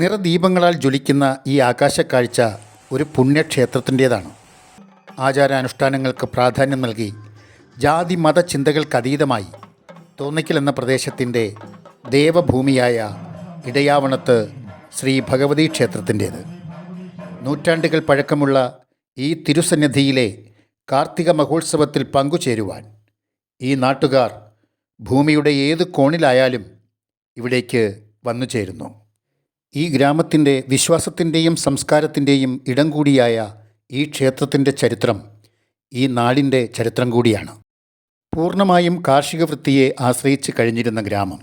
നിറദീപങ്ങളാൽ ജ്വലിക്കുന്ന ഈ ആകാശക്കാഴ്ച ഒരു പുണ്യക്ഷേത്രത്തിന്റേതാണ്. ആചാരാനുഷ്ഠാനങ്ങൾക്ക് പ്രാധാന്യം നൽകി ജാതി മത ചിന്തകൾക്കതീതമായി തോന്നിക്കൽ എന്ന പ്രദേശത്തിന്റെ ദേവഭൂമിയായ ഇടയാവണത്ത് ശ്രീ ഭഗവതി ക്ഷേത്രത്തിന്റേത്. നൂറ്റാണ്ടുകൾ പഴക്കമുള്ള ഈ തിരുസന്നിധിയിലെ കാർത്തിക മഹോത്സവത്തിൽ പങ്കുചേരുവാൻ ഈ നാട്ടുകാർ ഭൂമിയുടെ ഏത് കോണിലായാലും ഇവിടേക്ക് വന്നു ചേരുന്നു ഈ ഗ്രാമത്തിന്റെ വിശ്വാസത്തിന്റെയും സംസ്കാരത്തിന്റെയും ഇടം കൂടിയായ ഈ ക്ഷേത്രത്തിന്റെ ചരിത്രം ഈ നാടിന്റെ ചരിത്രം കൂടിയാണ്. പൂർണമായും കാർഷിക വൃത്തിയെ ആശ്രയിച്ച് കഴിഞ്ഞിരുന്ന ഗ്രാമം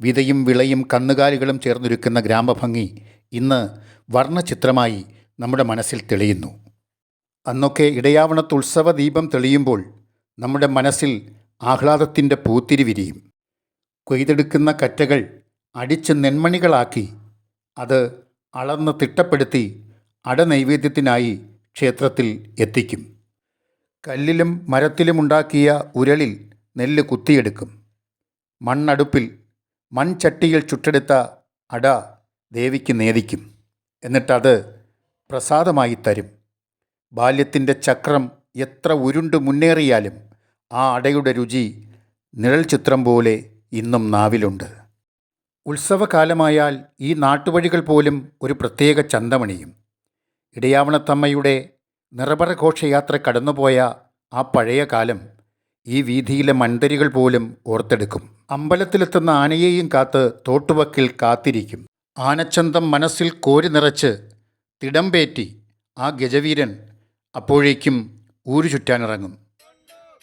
വിതയും വിളയും കന്നുകാലികളും ചേർന്നൊരുക്കുന്ന ഗ്രാമഭംഗി ഇന്ന് വർണചിത്രമായി നമ്മുടെ മനസ്സിൽ തെളിയുന്നു. അന്നൊക്കെ ഇടയാവണത്ത് ഉത്സവ ദീപം തെളിയുമ്പോൾ നമ്മുടെ മനസ്സിൽ ആഹ്ലാദത്തിന്റെ പൂത്തിരി വിരിയും. കൊയ്തെടുക്കുന്ന കറ്റകൾ അടിച്ച് നെന്മണികളാക്കി അത് അളന്ന് തിട്ടപ്പെടുത്തി അടനൈവേദ്യത്തിനായി ക്ഷേത്രത്തിൽ എത്തിക്കും. കല്ലിലും മരത്തിലുമുണ്ടാക്കിയ ഉരളിൽ നെല്ല് കുത്തിയെടുക്കും. മണ്ണടുപ്പിൽ മൺചട്ടിയിൽ ചുട്ടെടുത്ത അട ദേവിക്ക് നേദിക്കും. എന്നിട്ടത് പ്രസാദമായി തരും. ബാല്യത്തിന്റെ ചക്രം എത്ര ഉരുണ്ട് മുന്നേറിയാലും ആ അടയുടെ രുചി നിഴൽ ചിത്രം പോലെ ഇന്നും നാവിലുണ്ട്. ഉത്സവകാലമായാൽ ഈ നാട്ടുവഴികൾ പോലും ഒരു പ്രത്യേക ചന്തമണിയും. ഇടയാവണത്തമ്മയുടെ നിറപറ ഘോഷയാത്ര കടന്നുപോയ ആ പഴയ കാലം ഈ വീതിയിലെ മൺതരികൾ പോലും ഓർത്തെടുക്കും. അമ്പലത്തിലെത്തുന്ന ആനയെയും കാത്ത് തോട്ടുവക്കിൽ കാത്തിരിക്കും. ആനച്ചന്തം മനസ്സിൽ കോരി നിറച്ച് തിടമ്പേറ്റി ആ ഗജവീരൻ അപ്പോഴേക്കും ഊരു ചുറ്റാനിറങ്ങും.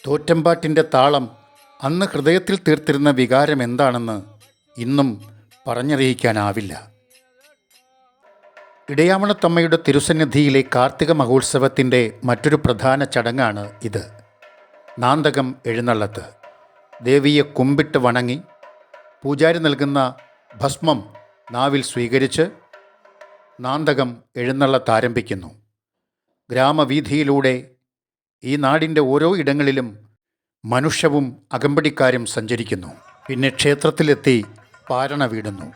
തോറ്റമ്പാട്ടിന്റെ താളം അന്ന് ഹൃദയത്തിൽ തീർത്തിരുന്ന വികാരം എന്താണെന്ന് ഇന്നും പറഞ്ഞറിയിക്കാനാവില്ല. ഇടയാമണത്തമ്മയുടെ തിരുസന്നിധിയിലെ കാർത്തിക മഹോത്സവത്തിന്റെ മറ്റൊരു പ്രധാന ചടങ്ങാണ് ഇത്. നാന്തകം എഴുന്നള്ളത്ത്. ദേവിയെ കുമ്പിട്ട് വണങ്ങി പൂജാരി നൽകുന്ന ഭസ്മം നാവിൽ സ്വീകരിച്ച് നാന്തകം എഴുന്നള്ളത്ത് ആരംഭിക്കുന്നു. ഗ്രാമവീഥിയിലൂടെ ഈ നാടിന്റെ ഓരോ ഇടങ്ങളിലും മനുഷ്യവും അകമ്പടിക്കാരും സഞ്ചരിക്കുന്നു. പിന്നെ ക്ഷേത്രത്തിലെത്തി പാരണ വീടുന്നു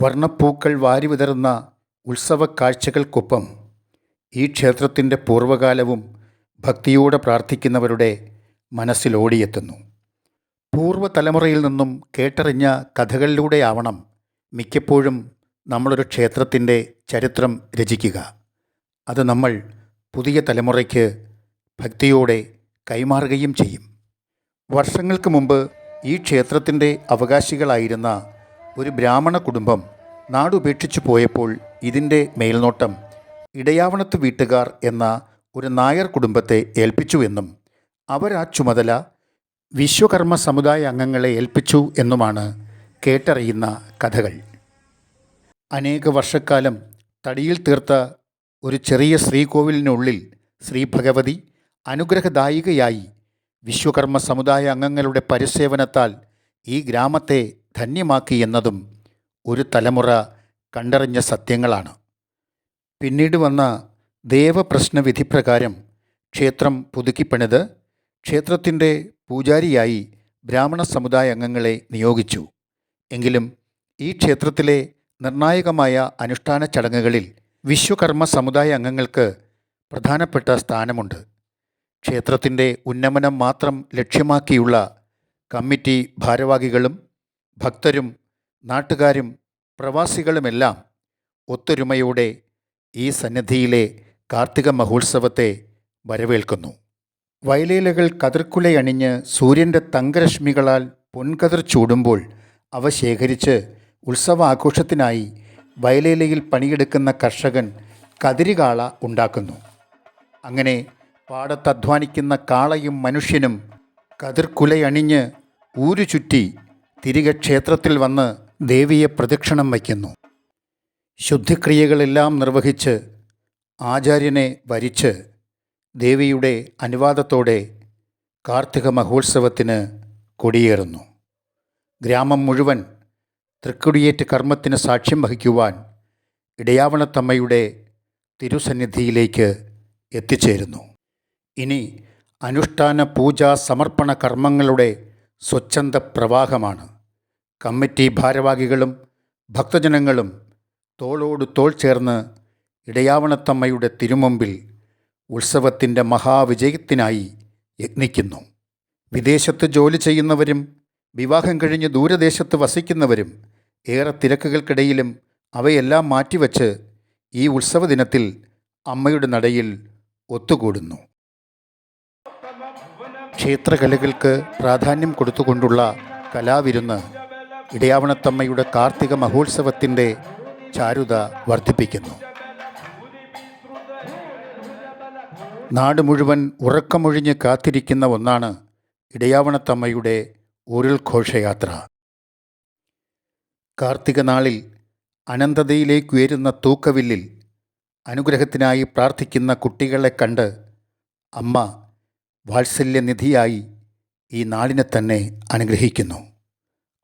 വർണപ്പൂക്കൾ വാരി വിതറുന്ന ഉത്സവ കാഴ്ചകൾക്കൊപ്പം ഈ ക്ഷേത്രത്തിന്റെ പൂർവകാലവും ഭക്തിയോടെ പ്രാർത്ഥിക്കുന്നവരുടെ മനസ്സിലോടിയെത്തുന്നു. പൂർവ തലമുറയിൽ നിന്നും കേട്ടറിഞ്ഞ കഥകളിലൂടെയാവണം മിക്കപ്പോഴും നമ്മളൊരു ക്ഷേത്രത്തിന്റെ ചരിത്രം രചിക്കുക. അത് നമ്മൾ പുതിയ തലമുറയ്ക്ക് ഭക്തിയോടെ കൈമാറുകയും ചെയ്യും. വർഷങ്ങൾക്ക് മുമ്പ് ഈ ക്ഷേത്രത്തിന്റെ അവകാശികളായിരുന്ന ഒരു ബ്രാഹ്മണ കുടുംബം നാടുപേക്ഷിച്ചു പോയപ്പോൾ ഇതിന്റെ മേൽനോട്ടം ഇടയാവണത്ത് വീട്ടുകാർ എന്ന ഒരു നായർ കുടുംബത്തെ ഏൽപ്പിച്ചു എന്നും അവർ ആ ചുമതല വിശ്വകർമ്മ സമുദായ അംഗങ്ങളെ ഏൽപ്പിച്ചു എന്നുമാണ് കേട്ടറിയുന്ന കഥകൾ. അനേക വർഷക്കാലം തടിയിൽ തീർത്ത ഒരു ചെറിയ ശ്രീകോവിലിനുള്ളിൽ ശ്രീ ഭഗവതി അനുഗ്രഹദായികയായി വിശ്വകർമ്മ സമുദായ അംഗങ്ങളുടെ പരിസേവനത്താൽ ഈ ഗ്രാമത്തെ ധന്യമാക്കി എന്നതും ഒരു തലമുറ കണ്ടറിഞ്ഞ സത്യങ്ങളാണ്. പിന്നീട് വന്ന ദേവപ്രശ്ന വിധിപ്രകാരം ക്ഷേത്രം പുതുക്കിപ്പണിത് ക്ഷേത്രത്തിന്റെ പൂജാരിയായി ബ്രാഹ്മണ സമുദായ അംഗങ്ങളെ നിയോഗിച്ചു. എങ്കിലും ഈ ക്ഷേത്രത്തിലെ നിർണായകമായ അനുഷ്ഠാന ചടങ്ങുകളിൽ വിശ്വകർമ്മ സമുദായ അംഗങ്ങൾക്ക് പ്രധാനപ്പെട്ട സ്ഥാനമുണ്ട്. ക്ഷേത്രത്തിന്റെ ഉന്നമനം മാത്രം ലക്ഷ്യമാക്കിയുള്ള കമ്മിറ്റി ഭാരവാഹികളും ഭക്തരും നാട്ടുകാരും പ്രവാസികളുമെല്ലാം ഒത്തൊരുമയോടെ ഈ സന്നിധിയിലെ കാർത്തിക മഹോത്സവത്തെ വരവേൽക്കുന്നു. വയലേലകൾ കതിർക്കുലയണിഞ്ഞ് സൂര്യന്റെ തങ്കരശ്മികളാൽ പൊൻകതിർ ചൂടുമ്പോൾ അവ ശേഖരിച്ച് ഉത്സവാഘോഷത്തിനായി വയലേലയിൽ പണിയെടുക്കുന്ന കർഷകൻ കതിരികാള ഉണ്ടാക്കുന്നു. അങ്ങനെ പാടത്തധ്വാനിക്കുന്ന കാളയും മനുഷ്യനും കതിർക്കുലയണിഞ്ഞ് ഊരു ചുറ്റി തിരികെ ക്ഷേത്രത്തിൽ വന്ന് ദേവിയെ പ്രദക്ഷിണം വയ്ക്കുന്നു. ശുദ്ധിക്രിയകളെല്ലാം നിർവഹിച്ച് ആചാര്യനെ വരിച്ച് ദേവിയുടെ അനുവാദത്തോടെ കാർത്തിക മഹോത്സവത്തിന് കൊടിയേറുന്നു. ഗ്രാമം മുഴുവൻ തൃക്കുടിയേറ്റ് കർമ്മത്തിന് സാക്ഷ്യം വഹിക്കുവാൻ ഇടയാവണത്തമ്മയുടെ തിരുസന്നിധിയിലേക്ക് എത്തിച്ചേരുന്നു. ഇനി അനുഷ്ഠാന പൂജാ സമർപ്പണ കർമ്മങ്ങളുടെ സ്വച്ഛന്ത പ്രവാഹമാണ്. കമ്മിറ്റി ഭാരവാഹികളും ഭക്തജനങ്ങളും തോളോട് തോൾ ചേർന്ന് ഇടയാവണത്തമ്മയുടെ തിരുമുമ്പിൽ ഉത്സവത്തിന്റെ മഹാവിജയത്തിനായി യത്നിക്കുന്നു. വിദേശത്ത് ജോലി ചെയ്യുന്നവരും വിവാഹം കഴിഞ്ഞ് ദൂരദേശത്ത് വസിക്കുന്നവരും ഏറെ തിരക്കുകൾക്കിടയിലും അവയെല്ലാം മാറ്റിവെച്ച് ഈ ഉത്സവ ദിനത്തിൽ അമ്മയുടെ നടയിൽ ഒത്തുകൂടുന്നു. ക്ഷേത്രകലകൾക്ക് പ്രാധാന്യം കൊടുത്തുകൊണ്ടുള്ള കലാവിരുന്ന് ഇടയാവണത്തമ്മയുടെ കാർത്തിക മഹോത്സവത്തിന്റെ ചാരുത വർദ്ധിപ്പിക്കുന്നു. നാട് മുഴുവൻ ഉറക്കമൊഴിഞ്ഞ് കാത്തിരിക്കുന്ന ഒന്നാണ് ഇടയാവണത്തമ്മയുടെ ഉരുൾ ഘോഷയാത്ര. കാർത്തിക നാളിൽ അനന്തതയിലേക്കുയരുന്ന തൂക്കവില്ലിൽ അനുഗ്രഹത്തിനായി പ്രാർത്ഥിക്കുന്ന കുട്ടികളെ കണ്ട് അമ്മ വാത്സല്യനിധിയായി ഈ നാടിനെ തന്നെ അനുഗ്രഹിക്കുന്നു.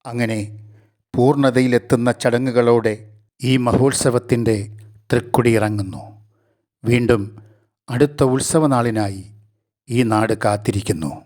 അങ്ങനെ പൂർണതയിലെത്തുന്ന ചടങ്ങുകളോടെ ഈ മഹോത്സവത്തിന്റെ തൃക്കുടി ഇറങ്ങുന്നു. വീണ്ടും അടുത്ത ഉത്സവനാളിനായി ഈ നാട് കാത്തിരിക്കുന്നു.